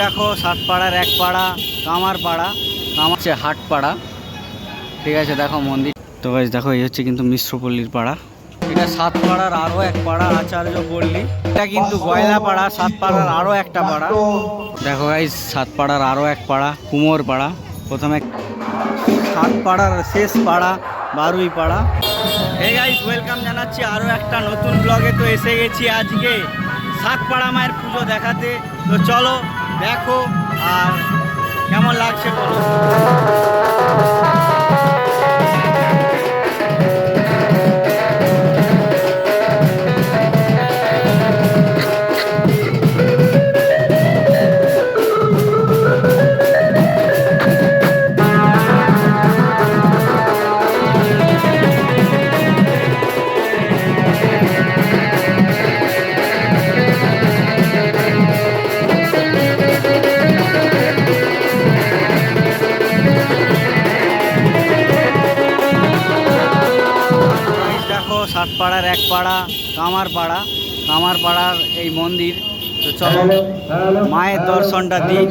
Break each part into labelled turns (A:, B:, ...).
A: দেখো সাতপাড়ার এক পাড়া, কামার পাড়া, কামার হচ্ছে হাট পাড়া। ঠিক আছে, দেখো মন্দির। তো গাইজ দেখো, এই হচ্ছে কিন্তু মিশ্রপল্লীর পাড়া। এটা সাতপাড়ার আরও এক পাড়া, আচার্য পল্লী। এটা কিন্তু গয়লা পাড়া সাতপাড়ার আরও একটা পাড়া। দেখো গাইজ সাতপাড়ার আরও এক পাড়া, কুমোর পাড়া। প্রথমে সাতপাড়ার শেষ পাড়া, বারুই পাড়া। হে গাইজ ওয়েলকাম জানাচ্ছি আরও একটা নতুন ব্লগে তো এসে গেছি আজকে। সাতপাড়া মায়ের পুজো দেখাতে। তো চলো দেখো আর কেমন লাগছে বলো? সাতপাড়ার এক পাড়া কামার পাড়া কামার পাড়ার এই মন্দির। তো চলো মায়ের দর্শনটা দিই।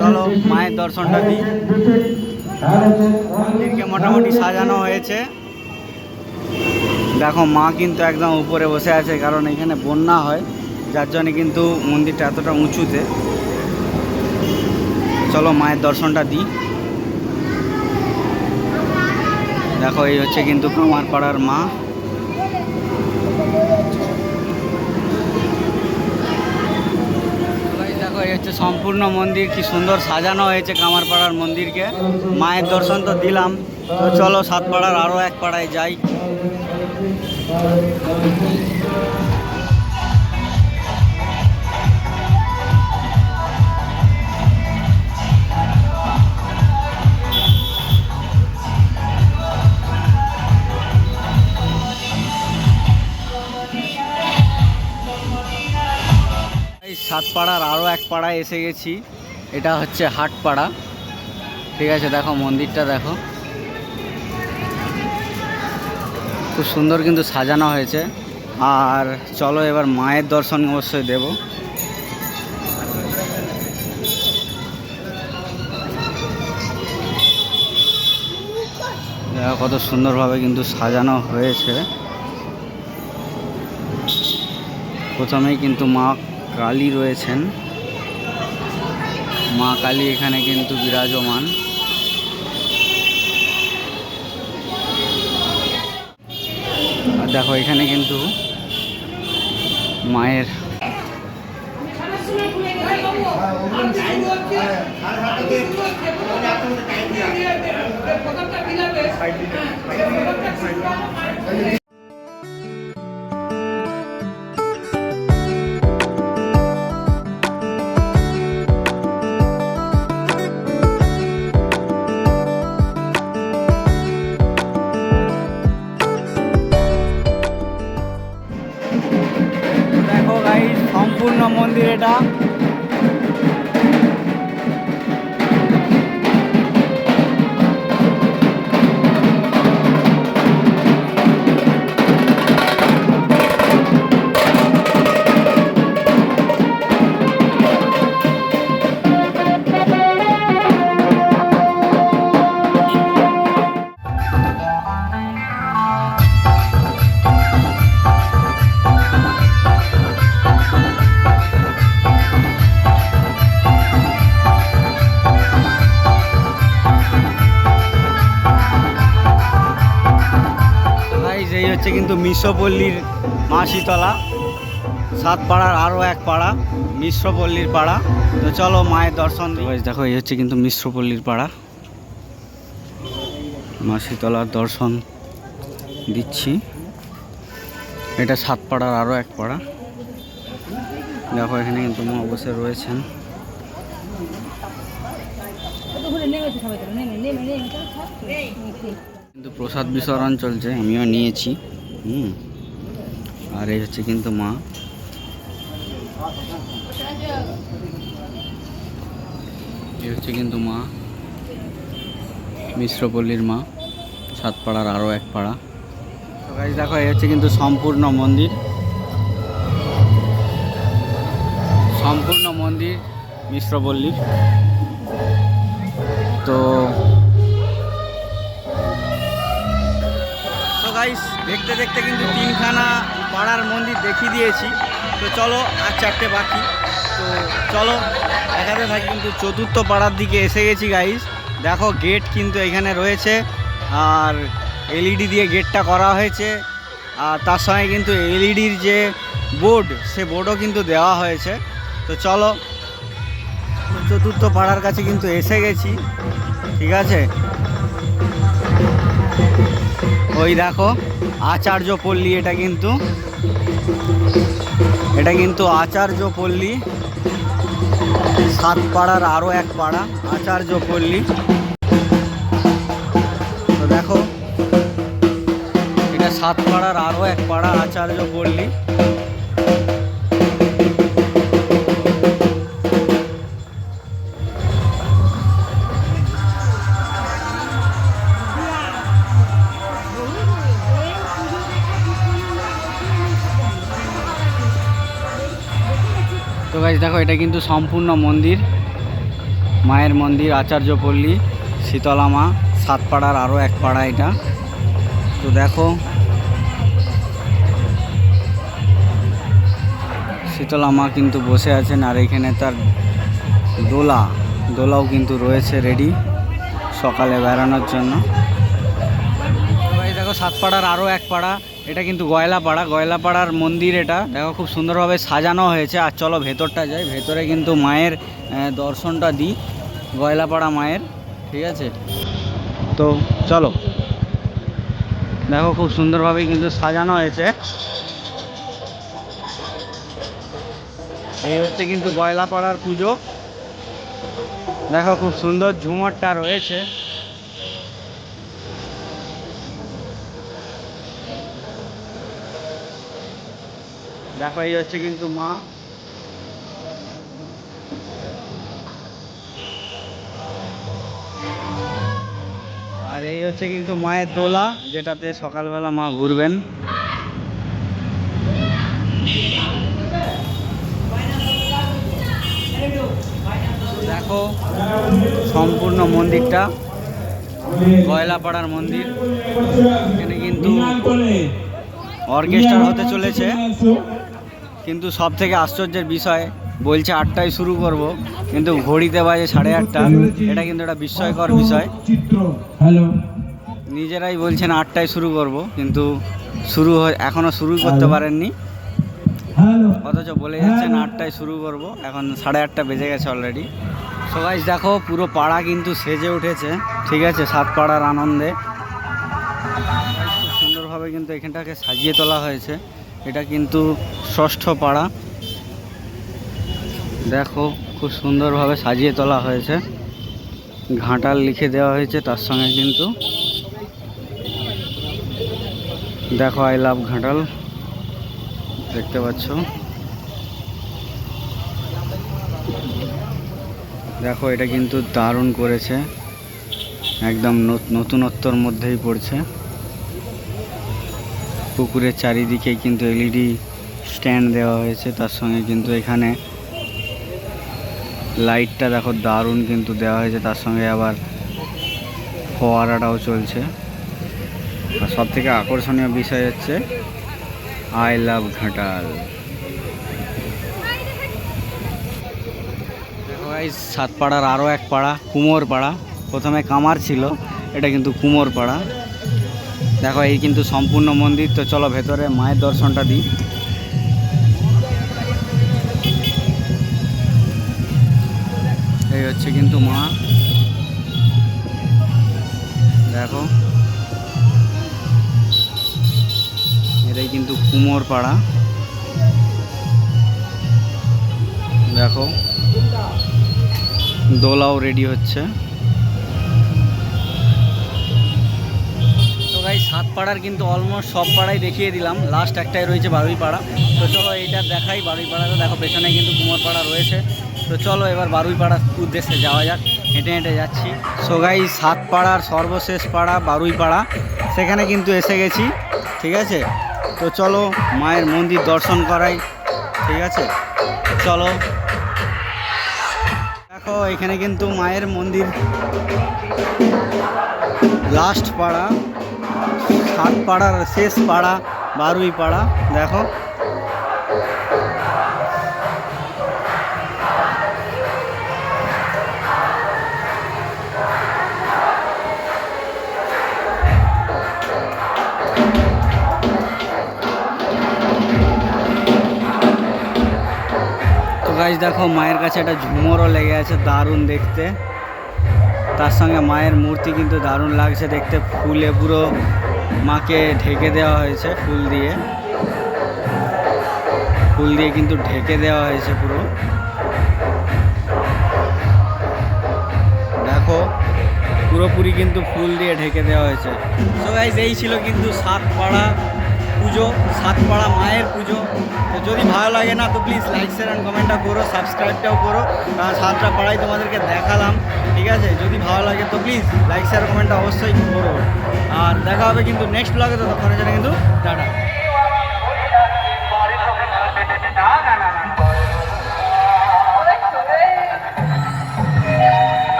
A: চলো মায়ের দর্শনটা দিই। মন্দিরকে মোটামুটি সাজানো হয়েছে। দেখো মা কিন্তু একদম উপরে বসে আছে কারণ এখানে বন্যা হয়। যার জন্য কিন্তু মন্দিরটা এতটা উঁচুতে। চলো মায়ের দর্শনটা দিই। দেখো, এই হচ্ছে কিন্তু কামার পাড়ার মা দেখো হচ্ছে সম্পূর্ণ মন্দির, কি সুন্দর সাজানো হয়েছে কামারপাড়ার মন্দিরকে। মায়ের দর্শন তো দিলাম। তো চলো সাতপাড়ার আরও এক পাড়ায় যাই। সাতপাড়ার আরও এক পাড়ায় এসে গেছি। এটা হচ্ছে হাটপাড়া। ঠিক আছে, দেখো মন্দিরটা দেখো। খুব সুন্দর কিন্তু সাজানো হয়েছে। আর চলো এবার মায়ের দর্শন অবশ্যই দেব। দেখো কত সুন্দরভাবে কিন্তু সাজানো হয়েছে। প্রথমেই কিন্তু মা কালী রয়েছেন। মা কালী এখানে কিন্তু বিরাজমান। আর দেখো এখানে কিন্তু মায়ের হচ্ছে কিন্তু মিশ্রপল্লীর মা শীতলা সাতপাড়ার আরও এক পাড়া মিশ্রপল্লীর পাড়া তো চলো মায়ের দর্শন। দেখো এই হচ্ছে কিন্তু মিশ্রপল্লীর পাড়া মাসিতলার দর্শন দিচ্ছি এটা সাতপাড়ার আরও এক পাড়া দেখো এখানে কিন্তু মা বসে রয়েছেন কিন্তু প্রসাদ বিতরণ চলছে, আমিও নিয়েছি। হুম। আর এই হচ্ছে কিন্তু মা। এই হচ্ছে কিন্তু মা। মিশ্রপল্লীর মা। সাতপাড়ার আরও এক পাড়া। তো দেখো, এই হচ্ছে কিন্তু সম্পূর্ণ মন্দির। সম্পূর্ণ মন্দির মিশ্রপল্লীর। তো গাইস দেখতে দেখতে কিন্তু তিনখানা পাড়ার মন্দির দেখিয়ে দিয়েছি। তো চলো আর চারটে বাকি। তো চলো দেখাতে থাকি কিন্তু চতুর্থ পাড়ার দিকে এসে গেছি গাইস দেখো গেট কিন্তু এখানে রয়েছে। আর এলইডি দিয়ে গেটটা করা হয়েছে। আর তার সঙ্গে কিন্তু এলইডির যে বোর্ড সে বোর্ডও কিন্তু দেওয়া হয়েছে। তো চলো, চতুর্থ পাড়ার কাছে কিন্তু এসে গেছি। ঠিক আছে? ওই দেখো, আচার্য পল্লী এটা কিন্তু। এটা কিন্তু আচার্য পল্লী। সাত পাড়ার আরও এক পাড়া, আচার্য পল্লী। তো দেখো, এটা সাত পাড়ার আরও এক পাড়া আচার্য পল্লী। তো গাইজ দেখো, এটা কিন্তু সম্পূর্ণ মন্দির। মায়ের মন্দির আচার্যপল্লী শীতলা মা, সাতপাড়ার আরও এক পাড়া এটা। তো দেখো, শীতলা মা কিন্তু বসে আছেন, আর এখানে তার দোলা, দোলাও কিন্তু রয়েছে রেডি সকালে বেড়ানোর জন্য। দেখো, সাতপাড়ার আরও এক পাড়া। এটা কিন্তু গয়লাপাড়া। গয়লাপাড়ার মন্দির এটা। দেখো খুব সুন্দরভাবে সাজানো হয়েছে। আর চলো ভেতরটা যাই। ভেতরে কিন্তু মায়ের দর্শনটা দিই। গয়লাপাড়া মায়ের। ঠিক আছে? তো চলো। দেখো খুব সুন্দরভাবে কিন্তু সাজানো হয়েছে। এই হচ্ছে কিন্তু গয়লাপাড়ার পুজো। দেখো খুব সুন্দর ঝুমরটা রয়েছে। এই হচ্ছে কিন্তু মা। আর এই হচ্ছে কিন্তু মায়ের দোলা, যেটাতে সকালবেলা মা ঘুরবেন। দেখো, সম্পূর্ণ মন্দিরটা কয়লাপাড়ার মন্দির। এখানে কিন্তু অর্কেস্ট্রা হতে চলেছে। কিন্তু সব থেকে আশ্চর্যের বিষয় বলছে আটটায় শুরু করব কিন্তু ঘড়িতে বাজে সাড়ে আটটা। এটা কিন্তু একটা বিস্ময়কর বিষয়।
B: হ্যালো
A: নিজেরাই বলছেন আটটায় শুরু করব কিন্তু শুরু হয় এখনও শুরু করতে পারেননি। অথচ বলে যাচ্ছেন আটটায় শুরু করব এখন সাড়ে আটটা বেজে গেছে অলরেডি সবাই দেখো পুরো পাড়া কিন্তু সেজে উঠেছে ঠিক আছে? সাত পাড়ার আনন্দে। খুব সুন্দরভাবে কিন্তু এখানটাকে সাজিয়ে তোলা হয়েছে। এটা কিন্তু ষষ্ঠ পাড়া। দেখো, খুব সুন্দরভাবে সাজিয়ে তোলা হয়েছে। ঘাটাল লিখে দেওয়া হয়েছে তার সঙ্গে কিন্তু। দেখো, আই লাভ ঘাটাল। দেখতে পাচ্ছ? দেখো, এটা কিন্তু দারুণ করেছে। একদম নত- নতুনত্বর মধ্যেই পড়ছে। পুকুরের চারিদিকে কিন্তু এলইডি স্ট্যান্ড দেওয়া হয়েছে, তার সঙ্গে কিন্তু এখানে লাইটটা দেখো দারুণ কিন্তু দেওয়া হয়েছে, তার সঙ্গে আবার ফোয়ারাটাও চলছে। আর সব থেকে আকর্ষণীয় বিষয় হচ্ছে, আই লাভ ঘাটাল। সাতপাড়ার আরও এক পাড়া কুমোর পাড়া প্রথমে কামার ছিল, এটা কিন্তু কুমোর পাড়া দেখো, এই কিন্তু সম্পূর্ণ মন্দির। তো চলো ভেতরে মায়ের দর্শনটা দিই। এই হচ্ছে কিন্তু মা। দেখো। এটাই কিন্তু কুমোর পাড়া। দেখো। দোলাও রেডি হচ্ছে। ভাই সাত পাড়ার কিন্তু অলমোস্ট সব পাড়াই দেখিয়ে দিলাম। লাস্ট একটাই রয়েছে বারুই পাড়া। তো চলো এইটা দেখাই, বারুই পাড়াতে দেখো পেছনে কিন্তু কুমোর পাড়া রয়েছে। তো চলো এবার বারুই পাড়ার উদ্দেশ্যে যাওয়া যাক। হেঁটে হেঁটে যাচ্ছি। সো গাই সাত পাড়ার সর্বশেষ পাড়া বারুই পাড়া। সেখানে কিন্তু এসে গেছি, ঠিক আছে? তো চলো মায়ের মন্দির দর্শন করাই, ঠিক আছে? চলো। দেখো, এখানে কিন্তু মায়ের মন্দির। লাস্ট পাড়া। ষাট পাড়ার শেষ পাড়া বারুই পাড়া দেখো তো গাছ দেখো মায়ের কাছে একটা ঝুমরও লেগে আছে দারুণ দেখতে তার সঙ্গে মায়ের মূর্তি কিন্তু দারুণ লাগছে দেখতে। ফুলে পুরো মাকে ঢেকে দেওয়া হয়েছে ফুল দিয়ে। ফুল দিয়ে কিন্তু ঢেকে দেওয়া হয়েছে পুরো। দেখো, পুরোপুরি কিন্তু ফুল দিয়ে ঢেকে দেওয়া হয়েছে। তো গাইজ এই ছিল কিন্তু সাতপাড়া পুজো, সাতপাড়া মায়ের পুজো। তো যদি ভালো লাগে না, তো প্লিজ লাইক শেয়ার অ্যান্ড কমেন্টটা করো সাবস্ক্রাইবটাও করো। কারণ সাতটা পাড়ায় তোমাদেরকে দেখালাম, ঠিক আছে? যদি ভালো লাগে, তো প্লিজ লাইক শেয়ার কমেন্টটা অবশ্যই করো। আর দেখা হবে কিন্তু নেক্সট ব্লগে তো তখন কিন্তু টাটা।